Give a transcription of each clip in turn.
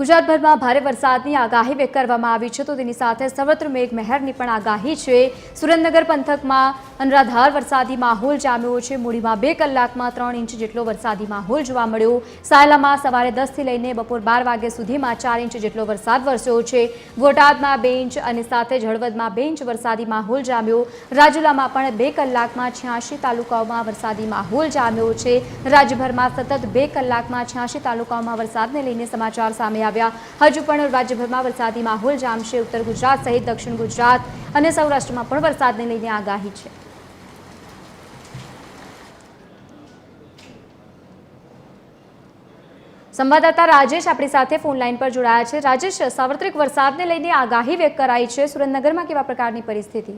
ગુજરાતભરમાં ભારે વરસાદની આગાહી કરવામાં આવી છે તો તેની સાથે સર્વત્ર મેઘ મહેરની પણ આગાહી છે. સુરેન્દ્રનગર પંથકમાં અનરાધાર વરસાદી માહોલ જામ્યો છે. મૂડીમાં બે કલાકમાં ત્રણ ઇંચ જેટલો વરસાદી માહોલ જોવા મળ્યો. સાયલામાં સવારે દસથી લઈને બપોર બાર વાગ્યા સુધીમાં ચાર ઇંચ જેટલો વરસાદ વરસ્યો છે. બોટાદમાં બે ઇંચ અને સાથે જળવદમાં બે ઇંચ વરસાદી માહોલ જામ્યો. રાજુલામાં પણ બે કલાકમાં છ્યાસી તાલુકાઓમાં વરસાદી માહોલ જામ્યો છે. રાજ્યભરમાં સતત બે કલાકમાં છ્યાસી તાલુકાઓમાં વરસાદને લઈને સમાચાર સામે આવ્યા. હજુ પણ રાજ્યભરમાં વરસાદી માહોલ જામશે ઉત્તર ગુજરાત સહિત દક્ષિણ ગુજરાત અને સૌરાષ્ટ્રમાં પણ વરસાદને લઈને આગાહી છે. સંવાદદાતા રાજેશ આપણી સાથે ફોન લાઈન પર જોડાયા છે. રાજેશ, સાર્વત્રિક વરસાદને લઈને આગાહી વ્યક્ત કરાઈ છે. સુરેન્દ્રનગરમાં કેવા પ્રકારની પરિસ્થિતિ?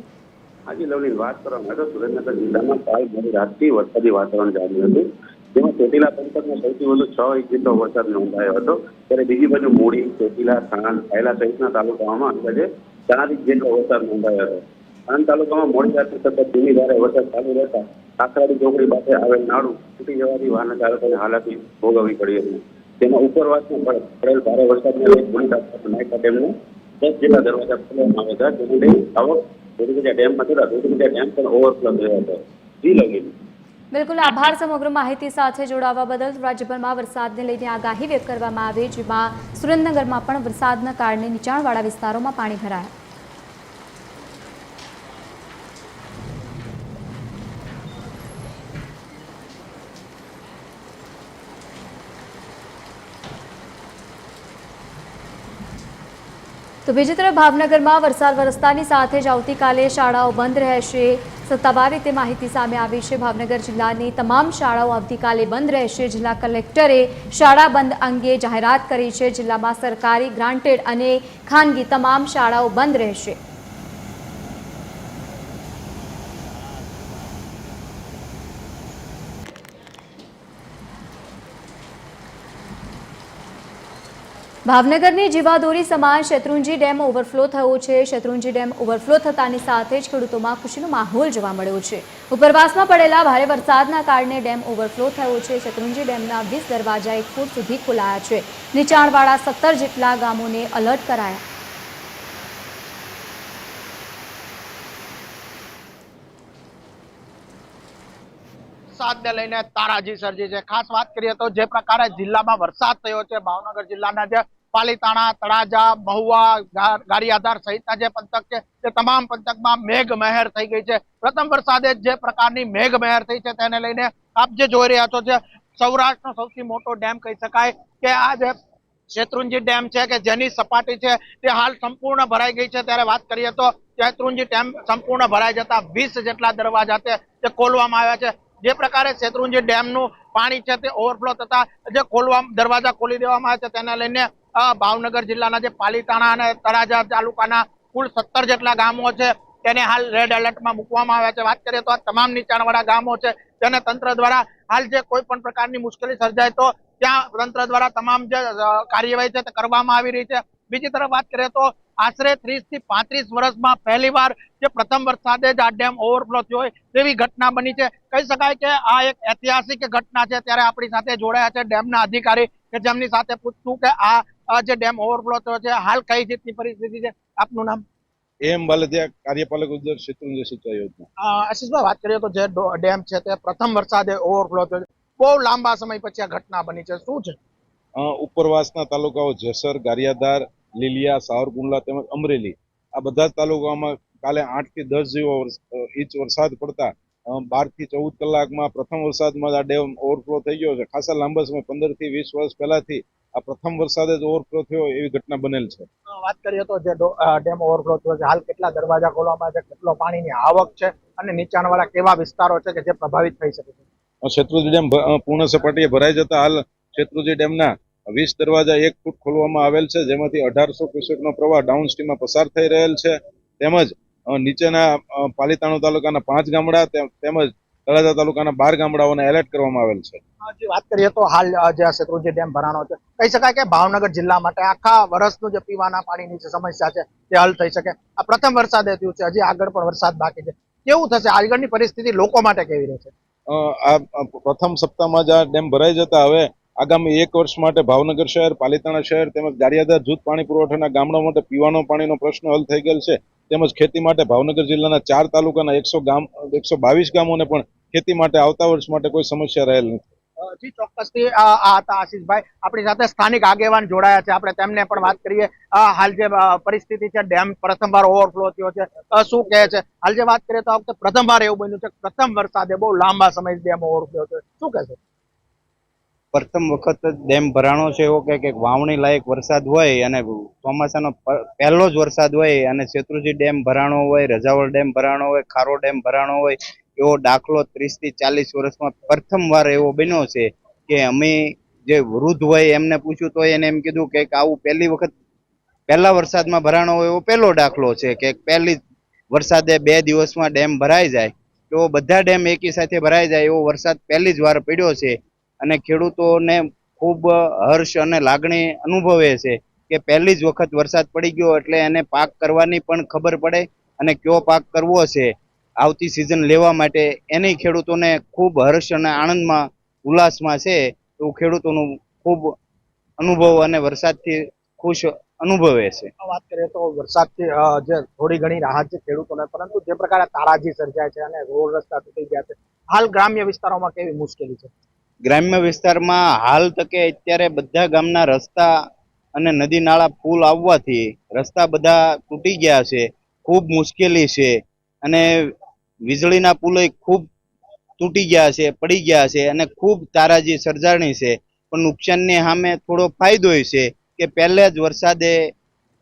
આજે લવની વાત કરવામાં તો સુરેન્દ્રનગર જિલ્લામાં કાલ મોડી રાતથી વરસાદી વાતાવરણ જામ્યું હતું. જેમાં ચોટીલા પંથકમાં સૌથી વધુ છ ઇંચ જેટલો વરસાદ નોંધાયો હતો. ત્યારે બીજી બાજુ મૂડી ચોટીલા થાણ ખાયલા સહિતના તાલુકાઓમાં અંદાજે ઇંચ જેટલો વરસાદ નોંધાયો હતો. આણંદ તાલુકામાં મોડી રાત્રે સતત ધીમી ધારે વરસાદ ચાલુ રહેતા કાકરાડી ચોકડી પાસે આવેલ નાળું તૂટી જવાથી વાહન ચાલકોને હાલાકી ભોગવવી પડી હતી. તેમાં ઉપરવાસમાં પડ- પડેલ ભારે વરસાદને લઈ મોડી રાત્રે નાયકા ડેમના દસ જેટલા દરવાજા ખોલવામાં આવ્યા હતા. જેને લઈ આવક ધોળીગજા ડેમમાં થતા ધોળીગજા ડેમ પણ ઓવરફ્લો થયો હતો. જી લગી બિલકુલ આભાર સમગ્ર માહિતી સાથે જોડાવા બદલ. રાજ્યભરમાં વરસાદને લઈને આગાહી વ્યક્ત કરવામાં આવી, જેમાં સુરેન્દ્રનગરમાં પણ વરસાદના કારણે નીચાણવાળા વિસ્તારોમાં પાણી ભરાયા. તો બીજી તરફ ભાવનગરમાં વરસાદ વરસતાની સાથે જ આવતીકાલે શાળાઓ બંધ રહેશે. સત્તાવાર રીતે માહિતી સામે આવી છે. ભાવનગર જિલ્લાની તમામ શાળાઓ આવતીકાલે બંધ રહેશે. જિલ્લા કલેક્ટરે શાળા બંધ અંગે જાહેરાત કરી છે. જિલ્લામાં સરકારી ગ્રાન્ટેડ અને ખાનગી તમામ શાળાઓ બંધ રહેશે. ભાવનગરની જીવાદોરી સમાન શેત્રુંજી ડેમ ઓવરફ્લો થયો છે. શેત્રુંજી ડેમ ઓવરફ્લો થતાની સાથે જ ખેડૂતોમાં ખુશીનો માહોલ જોવા મળ્યો છે. ઉપરવાસમાં પડેલા ભારે વરસાદના કારણે ડેમ ઓવરફ્લો થયો છે. શેત્રુંજી ડેમના વીસ દરવાજા એક ફૂટ સુધી ખોલાયા છે. નીચાણવાળા સત્તર જેટલા ગામોને અલર્ટ કરાયા. વરસાદને લઈને તારાજી સર્જી છે. ખાસ વાત કરીએ તો જે પ્રકારે જિલ્લામાં વરસાદ થયો છે, ભાવનગર જિલ્લાના જે પાલીતાણા, તળાજા, મહુવા ગારિયાધાર સહિતના જે પંથક છે, તે તમામ પંથકમાં મેઘ મહેર થઈ ગઈ છે. પ્રથમ વરસાદે જે પ્રકારની મેઘ મહેર થઈ છે તેને લઈને આપ જે જોઈ રહ્યા છો જે સૌરાષ્ટ્રનો સૌથી મોટો ડેમ કહી શકાય કે આ જે શેત્રુંજી ડેમ છે કે જેની સપાટી છે તે હાલ સંપૂર્ણ ભરાઈ ગઈ છે. ત્યારે વાત કરીએ તો શેત્રુંજી ડેમ સંપૂર્ણ ભરાઈ જતા વીસ જેટલા દરવાજા તે ખોલવામાં આવ્યા છે. જે પ્રકારે શેત્રુંજી ડેમનું પાણી છે તે ઓવરફ્લો થતા જે ખોલવા દરવાજા ખોલી દેવામાં આવ્યા છે, તેને લઈને ભાવનગર જિલ્લાના જે પાલીતાણા અને તળાજા તાલુકાના કુલ સત્તર જેટલા ગામો છે, તેને હાલ રેડ એલર્ટમાં મૂકવામાં આવ્યા છે. વાત કરીએ તો આ તમામ નીચાણવાળા ગામો છે, તેને તંત્ર દ્વારા હાલ જે કોઈ પણ પ્રકારની મુશ્કેલી સર્જાય તો ત્યાં તંત્ર દ્વારા તમામ જે કાર્યવાહી છે તે કરવામાં આવી રહી છે. બીજી તરફ વાત કરીએ તો આશરે ત્રીસથી પાંત્રીસ વર્ષમાં પહેલી વાર જે પ્રથમ વરસાદે જ આ ડેમ ઓવરફ્લો થયો હોય તેવી ઘટના બની છે. કહી શકાય કે આ એક ઐતિહાસિક ઘટના છે. ત્યારે આપણી સાથે જોડાયા છે ડેમના અધિકારી કે જેમની સાથે પૂછતું કે આ જે ડેમ ઓવરફ્લો થયો છે હાલ કઈ રીતની પરિસ્થિતિ છે? આપનું નામ? એમ બલદિયા કાર્યપાલક ઉદ્યોગ શેત્રુંજય સિંચાઈ યોજના. આશીષભાઈ વાત કરીએ તો જે ડેમ છે તે પ્રથમ વરસાદે ઓવરફ્લો થયો છે. બહુ લાંબા સમય પછી આ ઘટના બની છે. શું છે? ઉપરવાસના તાલુકાઓ જેસર ગારિયાધાર લીલિયા સાવરકુંડલા તેમજ અમરેલી. આ બધા જ તાલુકામાં કાલે આઠથી દસ જેવો ઇંચ વરસાદ પડતા બારથી ચૌદ કલાકમાં પ્રથમ વરસાદમાં આ ડેમ ઓવરફ્લો થઈ ગયો છે. ખાસા લાંબા સમય પંદરથી વીસ વર્ષ પહેલાથી આ પ્રથમ વરસાદે જ ઓવરફ્લો થયો એવી ઘટના બનેલ છે. વાત કરીએ તો જે ડેમ ઓવરફ્લો થયો છે હાલ કેટલા દરવાજા ખોલવામાં છે કેટલો પાણીની આવક છે અને નીચાણવાળા કેવા વિસ્તારો છે કે જે પ્રભાવિત થઈ શકે છે? અ, ડેમ પૂર્ણ સપાટીએ ભરાઈ જતા હાલ શેત્રુંજી ડેમના વીસ દરવાજા એક ફૂટ ખોલવામાં આવેલ છે જેમાંથી અઢારસો ક્યુસેકનો પ્રવાહ ડાઉન સ્ટ્રીમમાં પસાર થઈ રહેલ છે. તેમજ નીચેના પાલિતાણુ તાલુકાના પાંચ ગામડા તેમજ તળાજા તાલુકાના બાર ગામડાઓને એલર્ટ કરવામાં આવેલ છે. વાત કરીએ તો હાલ જે આ શેત્રુંજી ડેમ ભરાણો છે કહી શકાય કે ભાવનગર જિલ્લા માટે આખા વર્ષનું જે પીવાના પાણીની જે સમસ્યા છે તે હલ થઈ શકે. આ પ્રથમ વરસાદે થયું છે હજી આગળ પણ વરસાદ બાકી છે. કેવું થશે? આગળની પરિસ્થિતિ લોકો માટે કેવી રહેશે? આ પ્રથમ સપ્તાહમાં જ આ ડેમ ભરાઈ જતા હવે આગામી એક વર્ષ માટે ભાવનગર શહેર, પાલિતાણા શહેર તેમજ ગારિયાધાર જૂથ પાણી પુરવઠાના ગામડા માટે પીવાનો પાણીનો પ્રશ્ન હલ થઈ ગયેલ છે. તેમજ ખેતી માટે ભાવનગર જિલ્લાના ચાર તાલુકાના એકસો ગામ, એકસો બાવીસ ગામોને પણ ખેતી માટે આવતા વર્ષ માટે કોઈ સમસ્યા રહેલ નથી. જી, ચોક્કસથી આ આશીષભાઈ. આપણી સાથે સ્થાનિક આગેવાન જોડાયા છે. આપણે તેમને પણ વાત કરીએ. હાલ જે પરિસ્થિતિ છે, ડેમ પ્રથમવાર ઓવરફ્લો થયો છે. શું કહે છે? હાલ જે વાત કરીએ તો આ વખતે પ્રથમવાર એવું બન્યું છે પ્રથમ વરસાદે બહુ લાંબા સમય ડેમ ઓવરફ્લો થયો શું કહે છે? પ્રથમ વખત જ ડેમ ભરાણો છે એવો કે કંઈક વાવણી લાયક વરસાદ હોય અને ચોમાસાનો પહેલો જ વરસાદ હોય અને શેત્રુજી ડેમ ભરાણો હોય, રજાવળ ડેમ ભરાણો હોય, ખારો ડેમ ભરાણો હોય, એવો દાખલો ત્રીસથી ચાલીસ વર્ષમાં પ્રથમવાર એવો બન્યો છે કે અમે જે વૃદ્ધ હોય એમને પૂછ્યું તો એને એમ કીધું કે આવું પહેલી વખત, પહેલા વરસાદમાં ભરાણો હોય એવો પહેલો દાખલો છે કે પહેલી વરસાદે બે દિવસમાં ડેમ ભરાઈ જાય. તો બધા ડેમ એકી સાથે ભરાઈ જાય એવો વરસાદ પહેલી જ વાર પડ્યો છે. અને ખેડૂતોને ખૂબ હર્ષ અને લાગણી અનુભવે છે કે પહેલી જ વખત વરસાદ પડી ગયો એટલે એને પાક કરવાની પણ ખબર પડે અને કયો પાક કરવો છે આવતી સિઝન લેવા માટે. એની ખેડૂતોને ખૂબ હર્ષ અને આનંદમાં, ઉલ્લાસમાં છે એવું ખેડૂતોનું ખૂબ અનુભવ અને વરસાદથી ખુશ અનુભવે છે. વાત કરીએ તો વરસાદથી જે થોડી ઘણી રાહત છે ખેડૂતોને, પરંતુ જે પ્રકારે તારાજી સર્જાય છે અને રોડ રસ્તા તૂટી ગયા છે, હાલ ગ્રામ્ય વિસ્તારોમાં કેવી મુશ્કેલી છે? ગ્રામ્ય વિસ્તારમાં હાલ તકે અત્યારે બધા ગામના રસ્તા અને નદી નાળા પુલ આવવાથી રસ્તા બધા તૂટી ગયા છે, ખૂબ મુશ્કેલી છે અને વીજળીના પુલો ખૂબ તૂટી ગયા છે, પડી ગયા છે અને ખૂબ તારાજી સર્જાણી છે. પણ નુકસાનની સામે થોડો ફાયદો છે કે પહેલે જ વરસાદે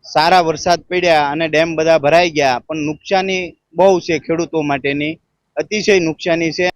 સારા વરસાદ પડ્યા અને ડેમ બધા ભરાઈ ગયા. પણ નુકસાની બહુ છે ખેડૂતો માટેની. અતિશય નુકસાની છે.